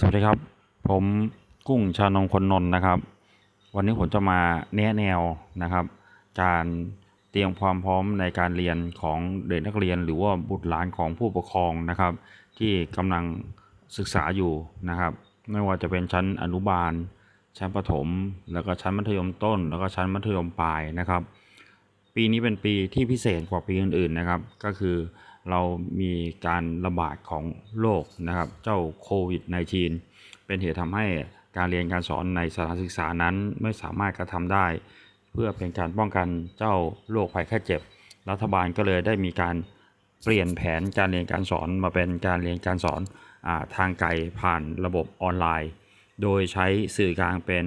สวัสดีครับ ผมกุ้งชานงคนนนนะครับ วันนี้ผมจะมาแนะแนวนะครับ การเตรียมความพร้อมในการเรียนของเด็กนักเรียน หรือว่าบุตรหลานของผู้ปกครองนะครับ ที่กำลังศึกษาอยู่นะครับ ไม่ว่าจะเป็นชั้นอนุบาล ชั้นประถม แล้วก็ชั้นมัธยมต้น แล้วก็ชั้นมัธยมปลายนะครับ ปีนี้เป็นปีที่พิเศษกว่าปีอื่นๆนะครับ ก็คือ เรามีการระบาดของโรคนะครับ เจ้าโควิด -19 เป็นเหตุทำให้การเรียนการสอนในสถานศึกษานั้นไม่สามารถกระทำได้ เพื่อเป็นการป้องกันเจ้าโรคภัยไข้เจ็บ รัฐบาลก็เลยได้มีการเปลี่ยนแผนการเรียนการสอนมาเป็นการเรียนการสอนอทางไกลผ่านระบบออนไลน์ โดยใช้สื่อกลางเป็น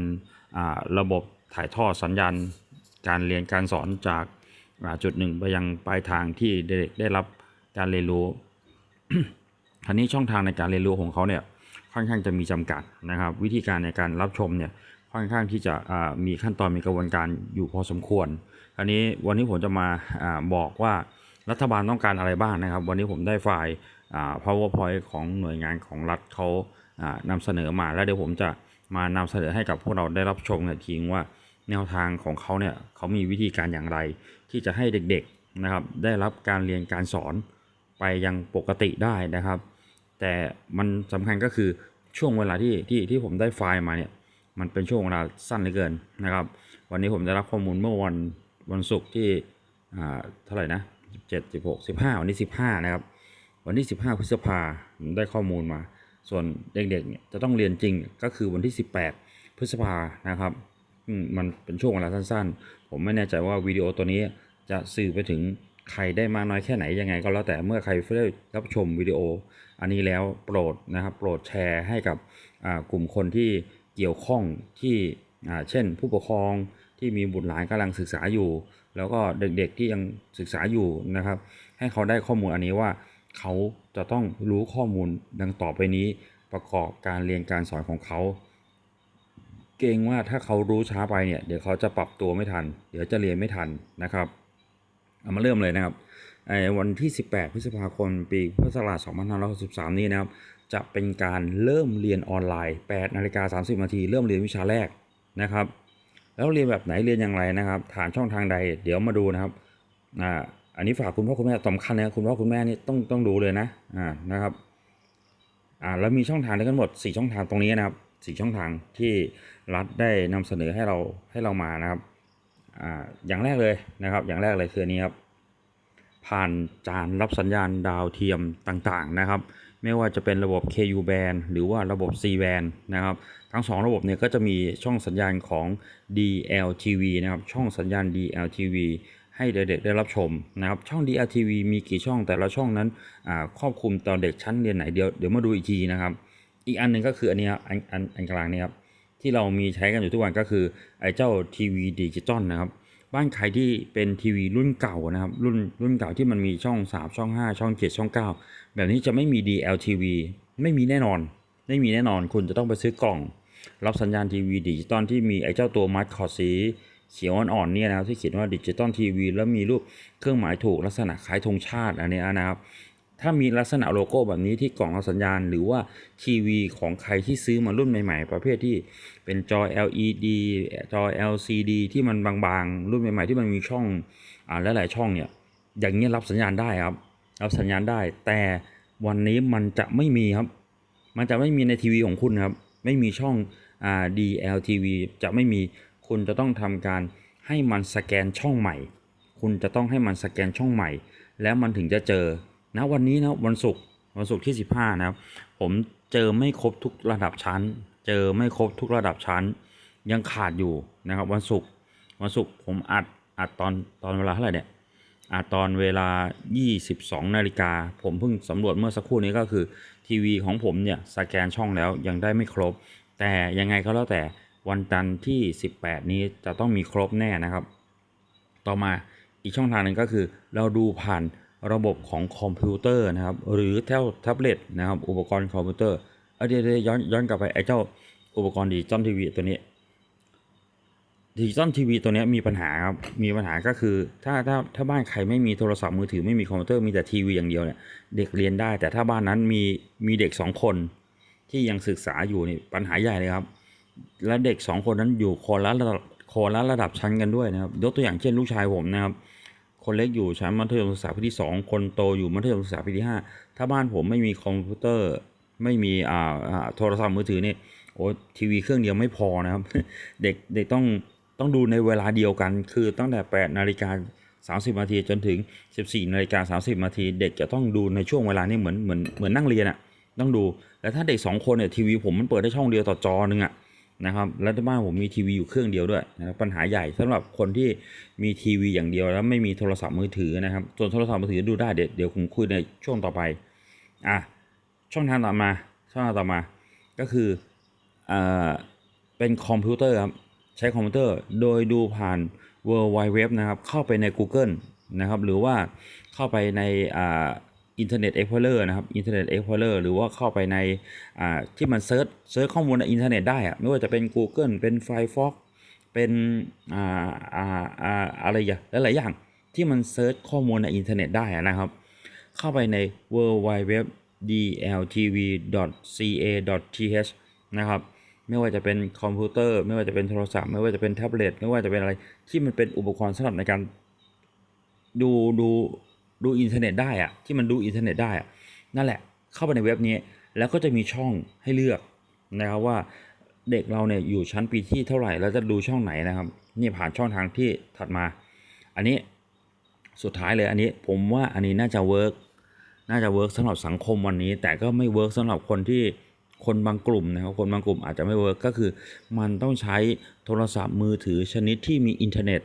ระบบถ่ายทอดสัญญาณ การเรียนการสอนจากจุดหนึ่งไปยังปลายทางที่เด็กได้รับ การเรียนรู้ทีนี้ช่องทางในการเรียนรู้ของเขาเนี่ยค่อนข้างจะมีจำกัดนะครับ วิธีการในการรับชมเนี่ยค่อนข้างที่จะมีขั้นตอนมีกระบวนการอยู่พอสมควรทีนี้วันนี้ผมจะมาอบอกว่ารัฐบาลต้องการอะไรบ้างนะครับ วันนี้ผมได้ไฟล์ powerpoint ของหน่วยงานของรัฐเขาอ่านำเสนอมาแล้วเดี๋ยวผมจะมานำเสนอให้กับพวกเราได้รับชมกันทีว่าแนวทางของเขาเนี่ยเขามีวิธีการอย่างไร ที่จะให้เด็กๆนะครับได้รับการเรียนการสอน ไปยังปกติได้นะครับ แต่มันสำคัญก็คือช่วงเวลาที่ที่ที่ผมได้ไฟล์มาเนี่ยมันเป็นช่วงเวลาสั้นเหลือเกินนะครับ วันนี้ผมได้รับข้อมูลเมื่อวันวันศุกร์ที่อ่าเท่าไหร่นะ17 16 15 วันที่15 นะครับ วันที่ 15 พฤษภาผมได้ข้อมูลมา ส่วนเด็กๆเนี่ยจะต้องเรียนจริงก็คือวันที่ 18 พฤษภานะครับมันเป็นช่วงเวลาสั้นๆ ผมไม่แน่ใจว่าวิดีโอตัวนี้จะสื่อไปถึง ใครได้มากน้อยแค่ไหนยังไง ก็แล้วแต่เมื่อใครได้รับชมวิดีโอ อันนี้แล้วโปรดนะครับโปรดแชร์ให้กับกลุ่มคนที่เกี่ยวข้องที่เช่น ผู้ปกครองที่มีบุตรหลานกำลังศึกษาอยู่ แล้วก็เด็กๆที่ยังศึกษาอยู่นะครับ ให้เขาได้ข้อมูลอันนี้ว่าเขาจะต้องรู้ข้อมูลดังต่อไปนี้ประกอบการเรียนการสอนของเขา เกรงว่าถ้าเขารู้ช้าไปเนี่ยเดี๋ยวเขาจะปรับตัวไม่ทัน เดี๋ยวจะเรียนไม่ทันนะครับ เอามาเริ่มเลยนะครับไอ้วันที่ 18 พฤษภาคม ปีพุทธศักราช2563 นี้นะครับ จะเป็นการเริ่มเรียนออนไลน์8นาฬิกา30 นาที เริ่มเรียนวิชาแรกนะครับ แล้วเรียนแบบไหนเรียนอย่างไรนะครับ ฐานช่องทางใด เดี๋ยวมาดูนะครับ อ่า อันนี้ฝากคุณพ่อคุณแม่สำคัญนะคุณพ่อคุณแม่นี่ต้องต้องดูเลยนะ อ่า นะครับ อ่า แล้วมีช่องทางด้วยกันหมด 4 ช่องทางตรงนี้นะครับ 4 ช่องทางที่รัฐได้นำเสนอให้เราให้เรามานะครับ อ่าอย่างแรกเลยนะครับ อย่างแรกเลยคือนี้ครับ ผ่านจานรับสัญญาณดาวเทียมต่างๆนะครับ ไม่ว่าจะเป็นระบบ KU band หรือว่าระบบ C band นะครับ ทั้งสองระบบเนี่ยก็จะมีช่องสัญญาณของ DLTV นะครับ ช่องสัญญาณ DLTV ให้เด็กๆได้รับชมนะครับ ช่อง DLTV มีกี่ช่องแต่ละช่องนั้นครอบคลุมต่อเด็กชั้นเรียนไหนเดี๋ยวเดี๋ยวมาดูอีกทีนะครับ อีกอันหนึ่งก็คืออันนี้ครับอันอันอันกลางเนี่ยครับ ที่เรามีใช้กันอยู่ทุกวันก็คือไอ้เจ้าทีวีดิจิตอลนะครับบ้านใครที่เป็นทีวีรุ่นเก่านะครับรุ่นรุ่นเก่าที่มันมีช่อง 3 ช่อง 5 ช่อง 7 ช่อง 9 แบบนี้จะไม่มี DLTV ไม่มีแน่นอน ไม่มีแน่นอนคุณจะต้องไปซื้อกล่อง รับสัญญาณทีวีดิจิตอลที่มีไอ้เจ้าตัวมัดคอดสีเขียวอ่อนๆเนี่ยนะครับที่เขียนว่าดิจิตอลทีวีแล้วมีรูปเครื่องหมายถูกลักษณะคล้ายธงชาติอันเนี้ยนะครับ ถ้ามีลักษณะโลโก้แบบนี้ที่กล่องรับสัญญาณ หรือว่าทีวีของใครที่ซื้อมารุ่นใหม่ๆ ประเภทที่เป็นจอ LED จอ LCD ที่มันบางๆ รุ่นใหม่ๆ ที่มันมีช่องอ่าหลายๆช่องเนี่ยอย่างเงี้ยรับสัญญาณได้ครับ รับสัญญาณได้ แต่วันนี้มันจะไม่มีครับ มันจะไม่มีในทีวีของคุณครับ ไม่มีช่องอ่า DLTV จะไม่มีคุณจะต้องทำการให้มันสแกนช่องใหม่ คุณจะต้องให้มันสแกนช่องใหม่ แล้วมันถึงจะเจอ นะวันนี้นะวันศุกร์วันศุกร์ที่ 15 นะครับ ผมเจอไม่ครบทุกระดับชั้น เจอไม่ครบทุกระดับชั้น ยังขาดอยู่นะครับ วันศุกร์วันศุกร์ผมอัดอัดตอนตอนเวลาเท่าไหร่เนี่ยอัดตอนเวลา 22 นาฬิกา ผมเพิ่งสำรวจเมื่อสักครู่นี้ก็คือ ทีวีของผมเนี่ยสแกนช่องแล้วยังได้ไม่ครบ แต่ยังไงก็แล้วแต่วันจันทร์ที่ 18 นี้จะต้องมีครบแน่นะครับ ต่อมาอีกช่องทางหนึ่งก็คือเราดูผ่าน ระบบของคอมพิวเตอร์นะครับ หรือแท็บแท็บเล็ตนะครับ อุปกรณ์คอมพิวเตอร์เอาเดี๋ยวเดี๋ยวย้อนย้อนกลับไปไอ้เจ้าอุปกรณ์ดิจิตอลทีวีตัวนี้ดิจิตอลทีวีตัวนี้มีปัญหาครับ มีปัญหาก็คือ ถ้าถ้าถ้าบ้านใครไม่มีโทรศัพท์มือถือไม่มีคอมพิวเตอร์มีแต่ทีวีอย่างเดียวเนี่ยเด็กเรียนได้ แต่ถ้าบ้านนั้นมีมีเด็กสองคนที่ยังศึกษาอยู่นี่ปัญหาใหญ่เลยครับ และเด็กสองคนนั้นอยู่คนละระดับคนละระดับชั้นกันด้วยนะครับ ยกตัวอย่างเช่นลูกชายผมนะครับ คนเล็กอยู่ชั้นมัธยมศึกษาปีที่สองคนโตอยู่มัธยมศึกษาปีที่ห้าถ้าบ้านผมไม่มีคอมพิวเตอร์ ไม่มีอ่าโทรศัพท์มือถือเนี่ยโอ้ทีวีเครื่องเดียวไม่พอนะครับ เด็กเด็กต้องต้องดูในเวลาเดียวกัน คือตั้งแต่ 8 นาฬิกา30นาทีจนถึง 14นาฬิกา30นาทีเด็กจะต้องดูในช่วงเวลานี้เหมือนเหมือนเหมือนนั่งเรียนอะต้องดู แล้วถ้าเด็กสองคนเนี่ยทีวีผมมันเปิดได้ช่องเดียวต่อจอหนึ่งอะ นะครับแล้วที่บ้านผมมีทีวีอยู่เครื่องเดียวด้วยนะครับปัญหาใหญ่สำหรับคนที่มีทีวีอย่างเดียวแล้วไม่มีโทรศัพท์มือถือนะครับส่วนโทรศัพท์มือถือดูได้เดี๋ยวผมคุยในช่วงต่อไปอะช่องทางต่อมาช่องทางต่อมาก็คืออ่าเป็นคอมพิวเตอร์ครับใช้คอมพิวเตอร์โดยดูผ่าน w w w นะครับเข้าไปใน Google นะครับหรือว่าเข้าไปในอ่า Internet Explorer นะครับ Internet Explorer หรือว่าเข้าไปในอ่าที่มันเซิร์ชเซิร์ชข้อมูลในอินเทอร์เน็ตได้อะไม่ว่าจะเป็น Google เป็น Firefox เป็นอ่าอ่าอ่าอะไรอย่างหลายๆอย่างที่มันเซิร์ชข้อมูลในอินเทอร์เน็ตได้นะครับ เข้าไปใน w w w dltv.ca.th นะครับไม่ว่าจะเป็นคอมพิวเตอร์ ไม่ว่าจะเป็นโทรศัพท์ ไม่ว่าจะเป็นแท็บเล็ตไม่ว่าจะเป็นอะไรที่มันเป็นอุปกรณ์สำหรับในการดูดู ดูอินเทอร์เน็ตได้อะที่มันดูอินเทอร์เน็ตได้อะนั่นแหละเข้าไปในเว็บนี้ แล้วก็จะมีช่องให้เลือกนะครับว่าเด็กเราเนี่ยอยู่ชั้นปีที่เท่าไหร่แล้วจะดูช่องไหนนะครับนี่ผ่านช่องทางที่ถัดมา อันนี้สุดท้ายเลยอันนี้ผมว่าอันนี้น่าจะเวิร์กน่าจะเวิร์กสำหรับสังคมวันนี้ แต่ก็ไม่เวิร์กสำหรับคนที่คนบางกลุ่มนะครับคนบางกลุ่มอาจจะไม่เวิร์กก็คือ มันต้องใช้โทรศัพท์มือถือชนิดที่มีอินเทอร์เน็ต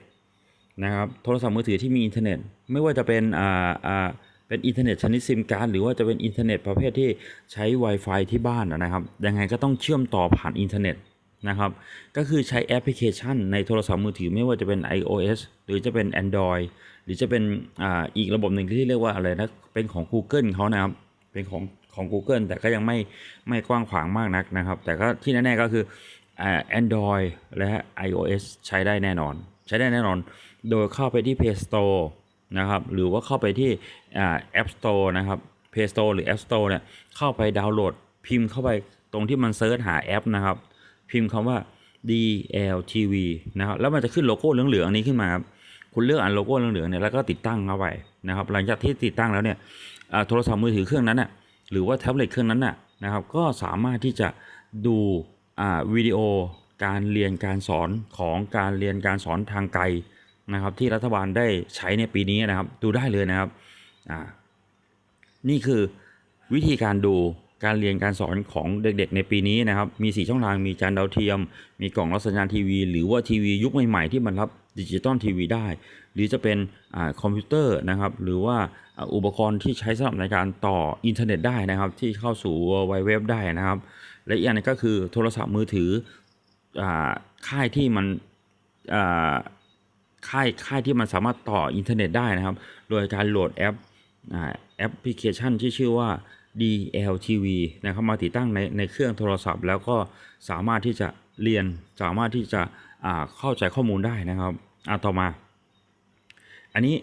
นะครับโทรศัพท์มือถือที่มีอินเทอร์เน็ตไม่ว่าจะเป็นอ่าอ่าเป็นอินเทอร์เน็ตชนิดซิมการ์ดหรือว่าจะเป็นอินเทอร์เน็ตประเภทที่ใช้ Wi-Fi ที่บ้านนะครับยังไงก็ต้องเชื่อมต่อผ่านอินเทอร์เน็ตนะครับก็คือใช้แอปพลิเคชันในโทรศัพท์มือถือไม่ว่าจะเป็น iOS หรือจะเป็น Android หรือจะเป็นอ่าอีกระบบหนึ่งที่เรียกว่าอะไรนะเป็นของ Google เขานะครับเป็นของของ Google แต่ก็ยังไม่ไม่กว้างขวางมากนักนะครับ แต่ก็ที่แน่ๆก็คืออ่า Android และ iOS ใช้ได้แน่นอน ใช้ได้แน่นอน โดยเข้าไปที่ Play Store นะครับ หรือว่าเข้าไปที่อ่า App Store นะครับ Play Store หรือ App Store เนี่ย เข้าไปดาวน์โหลด พิมพ์เข้าไปตรงที่มันเซิร์ชหาแอปนะครับ พิมพ์คำว่า DLTV นะครับ แล้วมันจะขึ้นโลโก้เหลืองๆอันนี้ขึ้นมาครับ คุณเลือกอันโลโก้เหลืองๆเนี่ย แล้วก็ติดตั้งเข้าไปนะครับ หลังจากที่ติดตั้งแล้วเนี่ยโทรศัพท์มือถือเครื่องนั้นน่ะ หรือว่าแท็บเล็ตเครื่องนั้นน่ะนะครับ ก็สามารถที่จะดูวิดีโอการเรียนการสอนของการเรียนการสอนทางไกล นะครับที่รัฐบาลได้ใช้ในปีนี้นะครับ ดูได้เลยนะครับอ่านี่คือวิธีการดูการเรียนการสอนของเด็กๆในปีนี้นะครับ มี 4 ช่องทางมีจานดาวเทียม มีกล่องรับสัญญาณทีวี หรือว่าทีวียุคใหม่ๆที่มันรับดิจิตอลทีวีได้ หรือจะเป็นอาคอมพิวเตอร์นะครับ หรือว่าอุปกรณ์ที่ใช้สำหรับในการต่ออินเทอร์เน็ตได้นะครับ ที่เข้าสู่ไวเว็บได้นะครับ และอีกอันหนึงก็คือโทรศัพท์มือถืออาค่ายที่มันอ่า ค่ายค่ายที่มันสามารถต่ออินเทอร์เน็ตได้นะครับ โดยการโหลดแอปแอปพลิเคชันที่ชื่อว่า DLTV นะครับมาติดตั้งในในเครื่องโทรศัพท์ แล้วก็สามารถที่จะเรียนสามารถที่จะอ่าเข้าใจข้อมูลได้นะครับอ่าต่อมา อันนี้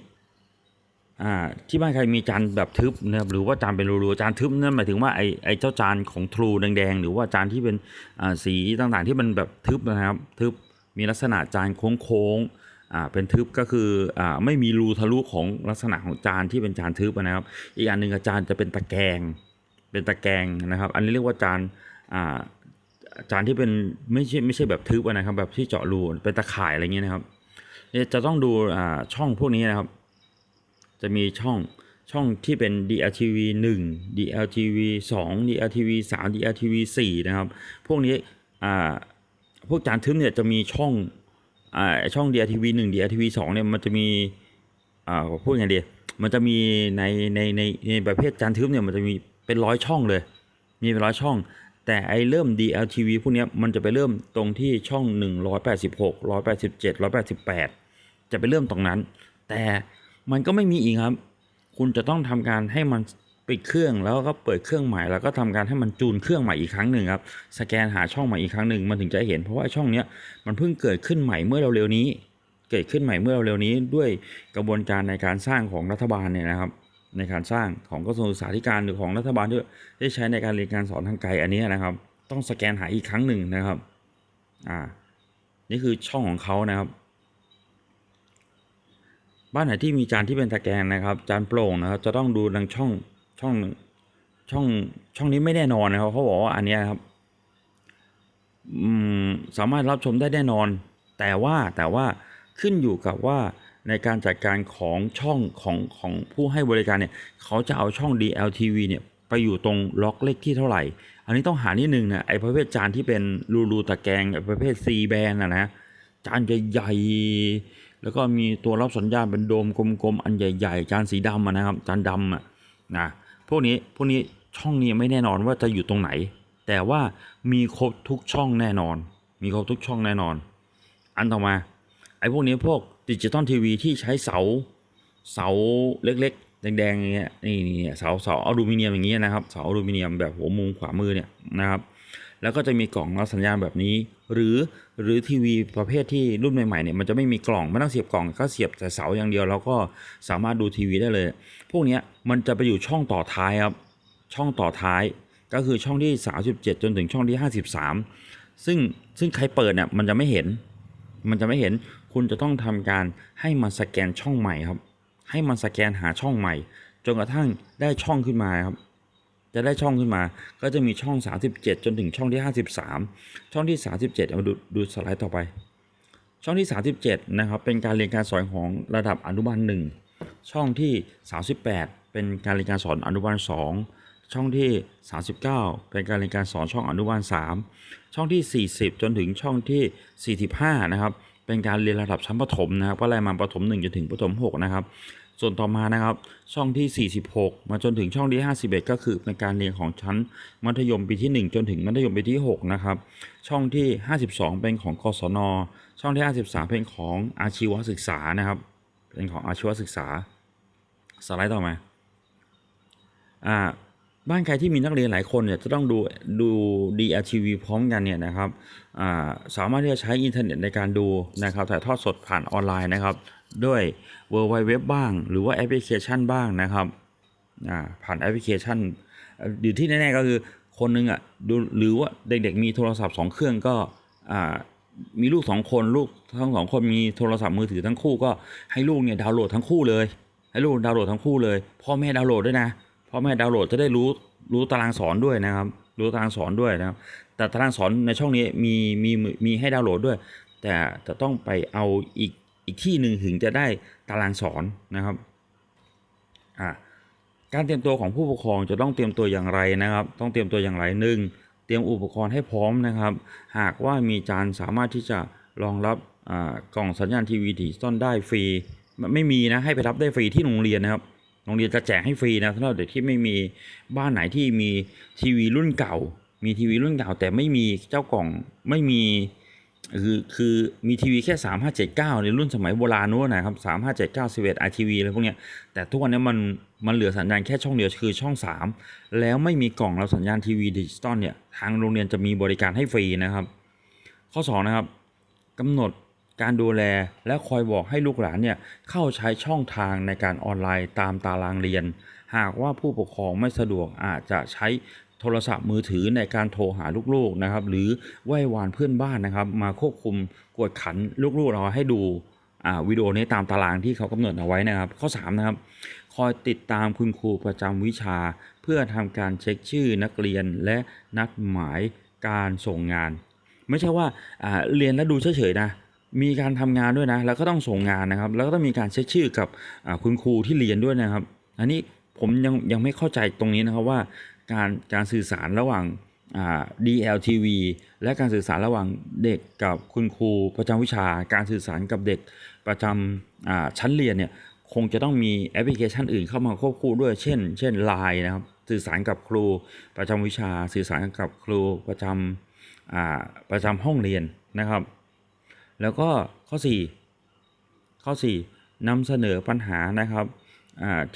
อ่าที่บ้านใครมีจานแบบทึบนะครับหรือว่าจานเป็นรูๆจานทึบนั่นหมายถึงว่าไอไอเจ้าจานของทรูแดงๆ หรือว่าจานที่เป็นอ่าสีต่างๆที่มันแบบทึบนะครับ ทึบมีลักษณะจานโค้งๆ อ่าเป็นทึบก็คืออ่าไม่มีรูทะลุของลักษณะของจานที่เป็นจานทึบนะครับ อีกอันหนึ่งอาจารย์จะเป็นตะแกรงเป็นตะแกรงนะครับ อันนี้เรียกว่าจานอ่าจานที่เป็นไม่ใช่ไม่ใช่แบบทึบนะครับ แบบที่เจาะรูเป็นตะข่ายอะไรเงี้ยนะครับเนี่ยจะต้องดูอ่าช่องพวกนี้นะครับ จะมีช่องช่องที่เป็น DLTV 1 DLTV 2 DLTV 3 DLTV 4 นะครับ พวกนี้อ่าพวกจานทึบเนี่ยจะมีช่อง อ่าช่อง DLTV 1 DLTV 2เนี่ยมันจะมีอ่าพูดไงดีมันจะมีในในในในประเภทจานทึบเนี่ยมันจะมีเป็นร้อยช่องเลย มีเป็นร้อยช่อง แต่ไอเริ่ม DLTV พวกเนี้ยมันจะไปเริ่มตรงที่ช่อง 186 187 188 จะไปเริ่มตรงนั้น แต่มันก็ไม่มีอีกครับ คุณจะต้องทำการให้มัน ปิดเครื่องแล้วก็เปิดเครื่องใหม่แล้วก็ทำการให้มันจูนเครื่องใหม่อีกครั้งหนึ่งครับสแกนหาช่องใหม่อีกครั้งหนึ่งมันถึงจะเห็นเพราะว่าช่องเนี้ยมันเพิ่งเกิดขึ้นใหม่เมื่อเร็วๆนี้ เกิดขึ้นใหม่เมื่อเร็วๆนี้ด้วยกระบวนการในการสร้างของรัฐบาลเนี่ยนะครับในการสร้างของกระทรวงศึกษาธิการหรือของรัฐบาลที่ได้ใช้ในการเรียนการสอนทางไกลอันนี้นะครับ ต้องสแกนหาอีกครั้งหนึ่งนะครับอ่านี่คือช่องของเขานะครับ บ้านไหนที่มีจานที่เป็นตะแกรงนะครับ จานโปร่งนะครับ จะต้องดูดังช่อง ช่องช่องช่องนี้ไม่แน่นอนนะครับเขาบอกว่าอันนี้ครับอืมสามารถรับชมได้แน่นอน แต่ว่าแต่ว่าขึ้นอยู่กับว่าในการจัดการของช่องของของผู้ให้บริการเนี่ยเขาจะเอาช่อง DLTV เนี่ยไปอยู่ตรงล็อกเลขที่เท่าไหร่ อันนี้ต้องหานิดนึงนะไอ้ประเภทจานที่เป็นรูรูตะแกรงไอ้ประเภท C แบนนะนะจานใหญ่ๆแล้วก็มีตัวรับสัญญาณเป็นโดมกลมๆอันใหญ่ ๆ จานสีดำะนะครับจานดำอะนะ พวกนี้พวกนี้ช่องนี้ไม่แน่นอนว่าจะอยู่ตรงไหน แต่ว่ามีครบทุกช่องแน่นอน มีครบทุกช่องแน่นอน อันต่อมาไอ้พวกนี้พวกดิจิตอลทีวีที่ใช้เสาเสาเล็กๆ แดงๆอย่างเงี้ยนี่นี่เสาเสาอลูมิเนียมอย่างเงี้ยนะครับเสาอลูมิเนียมแบบหัวมุมขวามือเนี่ยนะครับ แล้วก็จะมีกล่องรับสัญญาณแบบนี้ หรือหรือทีวีประเภทที่รุ่นใหม่ๆเนี่ยมันจะไม่มีกล่องไม่ต้องเสียบกล่องก็เสียบแต่เสาอย่างเดียว แล้วก็สามารถดูทีวีได้เลย พวกนี้มันจะไปอยู่ช่องต่อท้ายครับช่องต่อท้ายก็คือช่องที่ 37 จนถึงช่องที่ 53 ซึ่งซึ่งใครเปิดเนี่ยมันจะไม่เห็น มันจะไม่เห็นคุณจะต้องทำการให้มันสแกนช่องใหม่ครับ ให้มันสแกนหาช่องใหม่ จนกระทั่งได้ช่องขึ้นมาครับ จะได้ช่องขึ้นมา ก็จะมีช่อง 37 จนถึงช่องที่ 53 ช่องที่ 37เอามาดูดูสไลด์ต่อไป ช่องที่ 37 นะครับ เป็นการเรียนการสอนของระดับอนุบาล1ช่องที่ 38 เป็นการเรียนการสอนอนุบาล 2 ช่องที่ 39 เป็นการเรียนการสอนช่องอนุบาล 3 ช่องที่ 40 จนถึงช่องที่ 45 นะครับ เป็นการเรียนระดับชั้นประถมนะครับก็ไล่มาประถม 1 จนถึงประถม 6 นะครับ ส่วนต่อมานะครับ ช่องที่ 46 มาจนถึงช่องที่ 51 ก็คือเป็นการเรียนของชั้นมัธยมปีที่ 1 จนถึงมัธยมปีที่ 6 นะครับ ช่องที่ 52 เป็นของกศน ช่องที่ 53 เป็นของอาชีวศึกษานะครับ เป็นของอาชีวศึกษา สไลด์ต่อมาอ่า บ้านใครที่มีนักเรียนหลายคนเนี่ยจะต้องดูดู DLTV พร้อมกันเนี่ยนะครับสามารถที่จะใช้อินเทอร์เน็ตในการดูนะครับถ่ายทอดสดผ่านออนไลน์นะครับ ด้วย w w w บ้าง หรือว่าแอปพลิเคชันบ้างนะครับผ่านแอปพลิเคชันเอ่ออยู่ที่แน่ๆก็คือคนหนึงอะดูหรือว่าเด็กๆมีโทรศัพท์สองเครื่องก็มีลูกสองคนลูกทั้งสองคนมีโทรศัพท์มือถือทั้งคู่ก็ให้ลูกเนี่ยดาวน์โหลดทั้งคู่เลย ให้ลูกดาวน์โหลดทั้งคู่เลยพ่อแม่ดาวน์โหลดด้วยนะ พ่อแม่ดาวน์โหลดจะได้รู้รู้ตารางสอนด้วยนะครับ รู้ตารางสอนด้วยนะครับ แต่ตารางสอนในช่องนี้มีมีมีให้ดาวน์โหลดด้วย แต่จะต้องไปเอาอีกอีกที่หนึ่งถึงจะได้ตารางสอนนะครับอ่าการเตรียมตัวของผู้ปกครองจะต้องเตรียมตัวอย่างไรนะครับ ต้องเตรียมตัวอย่างไรหนึ่งเตรียมอุปกรณ์ให้พร้อมนะครับ หากว่ามีจานสามารถที่จะรองรับกล่องสัญญาณทีวีดิจิตอลได้ฟรีไม่มีนะให้ไปรับได้ฟรีที่โรงเรียนนะครับ โรงเรียนจะแจกให้ฟรีนะสำหรับเด็กที่ไม่มีบ้านไหนที่มีทีวีรุ่นเก่า มีทีวีรุ่นเก่า แต่ไม่มีเจ้ากล่องไม่มีคือคือมีทีวีแค่ 3579 ในรุ่นสมัยโบราณนู้นนะครับ 3579 11 RTV อะไรพวกเนี้ยแต่ทุกวันนี้มันมันเหลือสัญญาณแค่ช่องเดียวคือช่อง 3 แล้วไม่มีกล่องรับสัญญาณทีวีดิจิตอลเนี่ยทางโรงเรียนจะมีบริการให้ฟรีนะครับ ข้อ 2 นะครับกำหนด การดูแลและคอยบอกให้ลูกหลานเนี่ยเข้าใช้ช่องทางในการออนไลน์ตามตารางเรียน หากว่าผู้ปกครองไม่สะดวกอาจจะใช้โทรศัพท์มือถือในการโทรหาลูกๆนะครับ หรือไหว้วานเพื่อนบ้านนะครับ มาควบคุมกวดขันลูกๆเราให้ดูวิดีโอนี้ตามตารางที่เขากำหนดเอาไว้นะครับ ข้อ3นะครับคอยติดตามคุณครูประจำวิชา เพื่อทำการเช็คชื่อนักเรียนและนัดหมายการส่งงาน ไม่ใช่ว่าอ่าเรียนแล้วดูเฉยๆนะ มีการทำงานด้วยนะ แล้วก็ต้องส่งงานนะครับ แล้วก็ต้องมีการเช็คชื่อกับคุณครูที่เรียนด้วยนะครับ อันนี้ผมยังยังไม่เข้าใจตรงนี้นะครับว่าการการสื่อสารระหว่างอ่า DLTV และการสื่อสารระหว่างเด็กกับคุณครูประจำวิชา การสื่อสารกับเด็กประจำอ่าชั้นเรียนเนี่ยคงจะต้องมีแอปพลิเคชันอื่นเข้ามาควบคู่ด้วย เช่น เช่น Line นะครับ สื่อสารกับครูประจำวิชา สื่อสารกับครูประจำประจำห้องเรียนนะครับ แล้วก็ข้อ 4 ข้อ 4นำเสนอปัญหานะครับ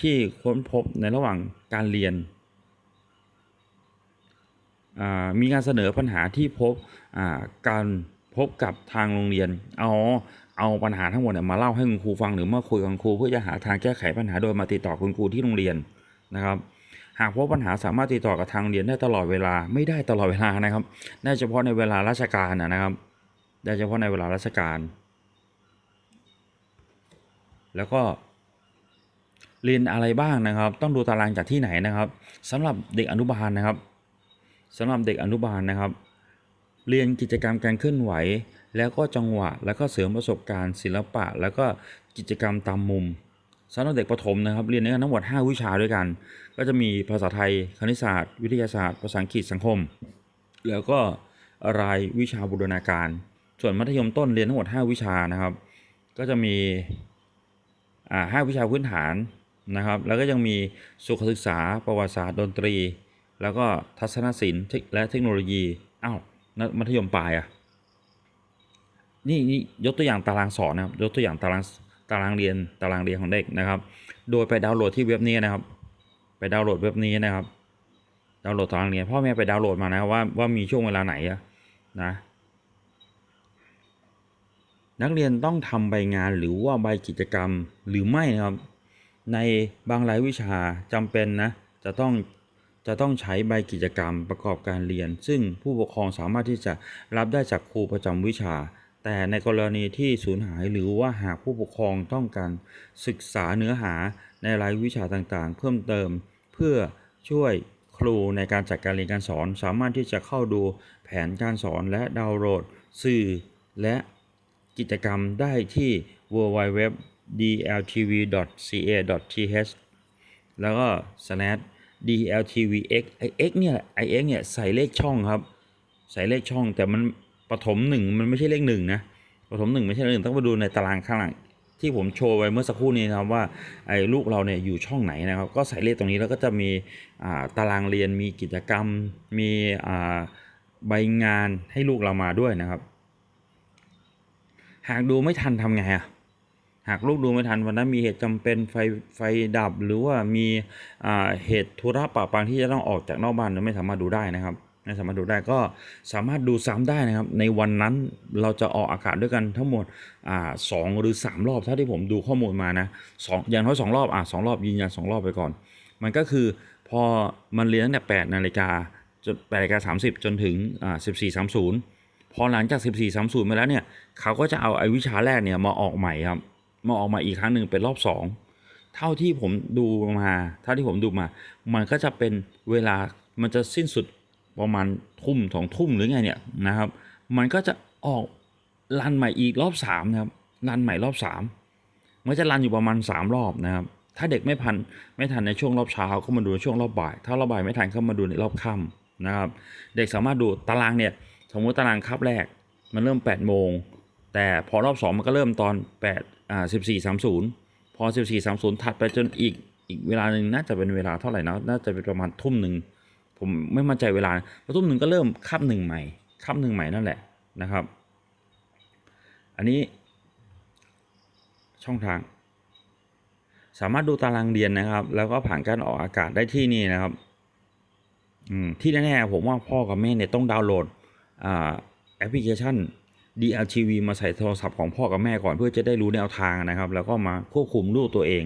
ที่ค้นพบในระหว่างการเรียน มีการเสนอปัญหาที่พบการพบกับทางโรงเรียน เอ๋อเอาปัญหาทั้งหมดมาเล่าให้คุณครูฟังหรือมาคุยกับครู เพื่อจะหาทางแก้ไขปัญหาโดยมาติดต่อคุณครูที่โรงเรียนนะครับ หากพบปัญหาสามารถติดต่อกับทางโรงเรียนได้ตลอดเวลาไม่ได้ตลอดเวลานะครับได้เฉพาะในเวลาราชการนะครับ ได้เฉพาะในเวลาราชการ แล้วก็เรียนอะไรบ้างนะครับ ต้องดูตารางจากที่ไหนนะครับสำหรับเด็กอนุบาลนะครับสำหรับเด็กอนุบาลนะครับ เรียนกิจกรรมการเคลื่อนไหว แล้วก็จังหวะ แล้วก็เสริมประสบการณ์ศิลปะ แล้วก็กิจกรรมตามมุมสำหรับเด็กประถมนะครับ เรียนในทั้งหมด 5 วิชาด้วยกัน ก็จะมีภาษาไทย คณิตศาสตร์ วิทยาศาสตร์ ภาษาอังกฤษสังคม แล้วก็รายวิชาบูรณาการ ส่วนมัธยมต้นเรียนทั้งหมด 5 วิชานะครับ ก็จะมีอ่าห้าวิชาพื้นฐานนะครับ แล้วก็ยังมีสุขศึกษาประวัติศาสตร์ดนตรี แล้วก็ทัศนศิลป์และเทคโนโลยีอ้าวมัธยมปลายอะนี่นี่ยกตัวอย่างตารางสอนนะครับยกตัวอย่างตารางตารางเรียนตารางเรียนของเด็กนะครับ โดยไปดาวน์โหลดที่เว็บนี้นะครับ ไปดาวน์โหลดเว็บนี้นะครับ ดาวน์โหลดตารางเรียนพ่อแม่ไปดาวน์โหลดมานะว่าว่ามีช่วงเวลาไหนอะนะ นักเรียนต้องทำใบงานหรือว่าใบกิจกรรมหรือไม่นะครับ ในบางรายวิชาจำเป็นนะจะต้องจะต้องใช้ใบกิจกรรมประกอบการเรียน ซึ่งผู้ปกครองสามารถที่จะรับได้จากครูประจำวิชา แต่ในกรณีที่สูญหายหรือว่าหากผู้ปกครองต้องการศึกษาเนื้อหาในรายวิชาต่างๆ เพิ่มเติม เพื่อช่วยครูในการจัดการเรียนการสอน สามารถที่จะเข้าดูแผนการสอนและดาวน์โหลด สื่อและ กิจกรรมได้ที่ www.dltv.ca.th แล้วก็ slash dltvx ไอ x เนี่ยไอ x เนี่ยใส่เลขช่องครับ ใส่เลขช่องแต่มันปฐมหนึ่งมันไม่ใช่เลขหนึ่งนะปฐมหนึ่งไม่ใช่เลขหนึ่งต้องไปดูในตารางข้างหลังที่ผมโชว์ไว้เมื่อสักครู่นี้นะครับว่าไอ้ลูกเราเนี่ยอยู่ช่องไหนนะครับ ก็ใส่เลขตรงนี้แล้วก็จะมีตารางเรียนมีกิจกรรม มีใบงานให้ลูกเรามาด้วยนะครับ หากดูไม่ทันทำไงอะหากลูกดูไม่ทันวันนั้นมีเหตุจำเป็นไฟไฟดับหรือว่ามีเหตุธุระปะปังที่จะต้องออกจากนอกบ้านเราไม่สามารถดูได้นะครับไม่สามารถดูได้ก็สามารถดูซ้ำได้นะครับ ในวันนั้นเราจะออกอากาศด้วยกันทั้งหมดอ่าสองหรือสามรอบเท่าที่ผมดูข้อมูลมานะสองอย่างน้อยสองรอบอะสองรอบยืนยันสองรอบไปก่อน มันก็คือพอมันเรียนตั้งแต่แปดนาฬิกาจนแปดนาฬิกาสามสิบจนถึงอ่าสิบสี่สามศูนย์ พอหลังจาก 14 30มาแล้วเนี่ยเขาก็จะเอาไอ้วิชาแรกเนี่ยมาออกใหม่ครับ มาออกมาอีกครั้งหนึ่งเป็นรอบ 2 เท่าที่ผมดูมาเท่าที่ผมดูมา มันก็จะเป็นเวลามันจะสิ้นสุดประมาณทุ่มสองทุ่มหรือไงเนี่ยนะครับ มันก็จะออกรันใหม่อีกรอบ3นะครับรันใหม่รอบ3มันจะรันอยู่ประมาณ 3 รอบนะครับ ถ้าเด็กไม่พันไม่ทันในช่วงรอบเช้าก็มาดูในช่วงรอบบ่าย ถ้ารอบบ่ายไม่ทันก็มาดูในรอบค่ำนะครับ เด็กสามารถดูตารางเนี่ย สมมติตารางคาบแรกมันเริ่ม8โมงแต่พอรอบ 2 มันก็เริ่มตอน8อ่า14 30 พอ 14 30 ถัดไปจนอีกอีกเวลาหนึ่งน่าจะเป็นเวลาเท่าไหร่นะน่าจะเป็นประมาณทุ่มหนึ่งผมไม่มั่นใจเวลาพอทุ่มหนึ่งก็เริ่มคาบหนึ่งใหม่คาบหนึ่งใหม่นั่นแหละนะครับ อันนี้ช่องทาง สามารถดูตารางเรียนนะครับ แล้วก็ผ่านการออกอากาศได้ที่นี่นะครับอืมที่แน่ๆผมว่าพ่อกับแม่เนี่ยต้องดาวน์โหลด แอปพลิเคชัน DLTV มาใส่โทรศัพท์ของพ่อกับแม่ก่อนเพื่อจะได้รู้แนวทางนะครับ แล้วก็มาควบคุมลูกตัวเอง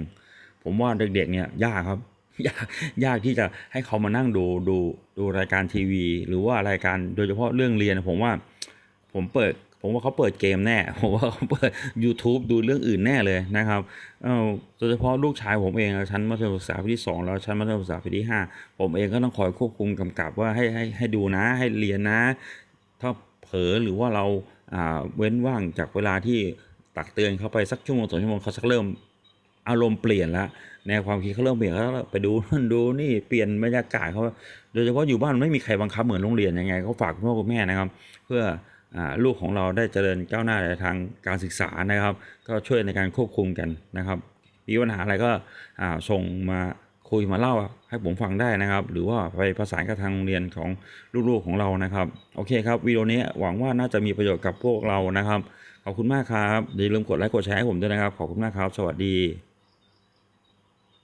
ผมว่าเด็กๆเนี่ยยากครับยากยากที่จะให้เขามานั่งดูดูดูรายการทีวี หรือว่ารายการโดยเฉพาะเรื่องเรียน ผมว่าผมเปิด ผมว่าเขาเปิดเกมแน่ ผมว่าเขาเปิด YouTube ดูเรื่องอื่นแน่เลยนะครับเออโดยเฉพาะลูกชายผมเองชั้นมัธยมศึกษาปีที่สองแล้วชั้นมัธยมศึกษาปีที่ห้าผมเองก็ต้องคอยควบคุมกำกับว่าให้ให้ให้ดูนะให้เรียนนะ ถ้าเผลอหรือว่าเราอ่าเว้นว่างจากเวลาที่ตักเตือนเขาไปสักชั่วโมงสองชั่วโมงเขาสักเริ่มอารมณ์เปลี่ยนล้วแนวความคิดเขาเริ่มเปลี่ยนเขาไปดูนั่นดูนี่เปลี่ยนบรรยากาศเขาโดยเฉพาะอยู่บ้านไม่มีใครบังคับเหมือนโรงเรียนยังไงเขาฝากคุณพ่อคุณแม่นะครับ เพื่ออ่าลูกของเราได้เจริญก้าวหน้าในทางการศึกษานะครับ ก็ช่วยในการควบคุมกันนะครับมีปัญหาอะไรก็อ่าส่งมา คุยมาเล่าให้ผมฟังได้นะครับ หรือว่าไปประสานกับทางโรงเรียนของลูกๆของเรานะครับ โอเคครับวิดีโอนี้หวังว่าน่าจะมีประโยชน์กับพวกเรานะครับ ขอบคุณมากครับอย่าลืมกดไลค์กดแชร์ให้ผมด้วยนะครับ ขอบคุณมากครับ สวัสดี